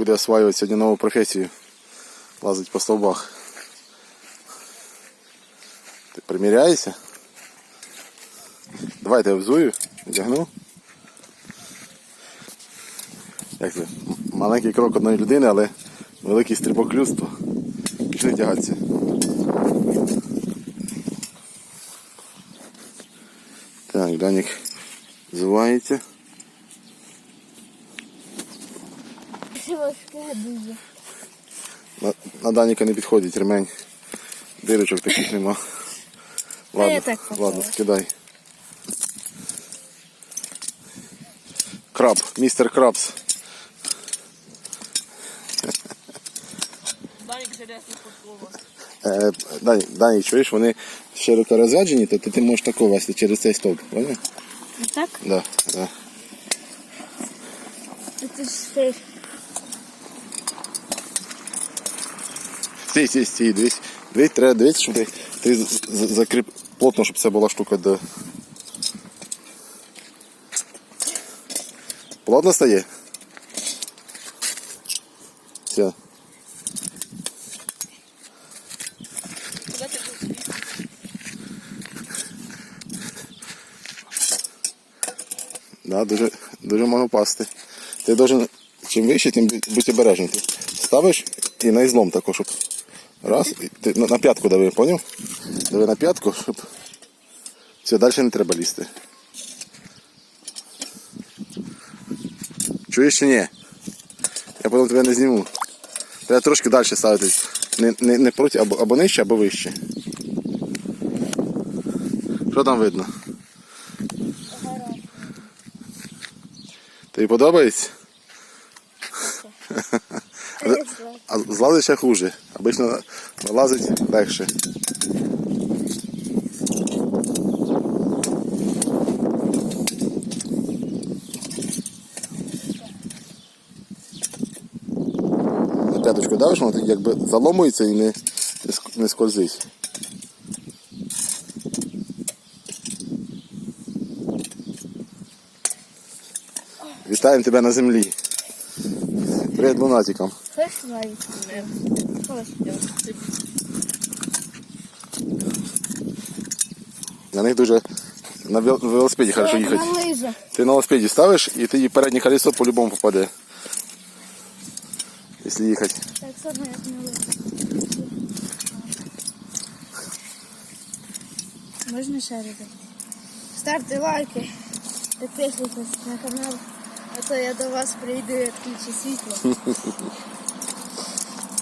буде осваювати сьогодні нову професію. Лазить по стовбах. Ти приміряєшся? Давайте взую, одягну. Як це? Маленький крок одної людини, але великий стрибок людства. Пішли тягатися. Так, Данік взувається. Важке дуже. На, на Даніка не підходить ремень. Дирочок таких нема. Ладно, я так ладно, скидай. Краб, містер Крабс. Данік железний подкова. Е, Дані, Дані, чуєш, вони широко розряджені, то ти, ти можеш тако вести через цей стовп, поняв? Так? Да, да. Це ж Стій, стій, стій, дивись. Дивись, треба дивитися, щоб ти, закріп плотно, щоб це була штука до. Плотно стає? Все. Да, дуже, дуже можна впасти. Ти должен, чим вище, тим бу- будь обережний. Ти ставиш і на ізлом тако, щоб. Раз, і ти на, на п'ятку дави, поняв? Дави на п'ятку, щоб. Все, далі не треба лізти. Чуєш чи ні? Я потім тебе не зніму. Треба трошки далі ставити. Не, не, не проти, або, або нижче, або вище. Що там видно? Тобі подобається? А злазить ще хуже. Обично налазить легше. П'яточку давиш, воно якби заломується і не, не скользить. Вітаємо тебе на землі. Привіт лунатикам. Хочеш навіть? Хочеш. На них дуже на вел- велосипеді хорошо Як їхати. на лижах. Ти на велосипеді ставиш і тоді переднє колесо по-любому попаде. Якщо їхати. Так само, як на лижах. Можна шарити? Ставте лайки, підписуйтесь на канал, А то я до вас прийду і відключу світло.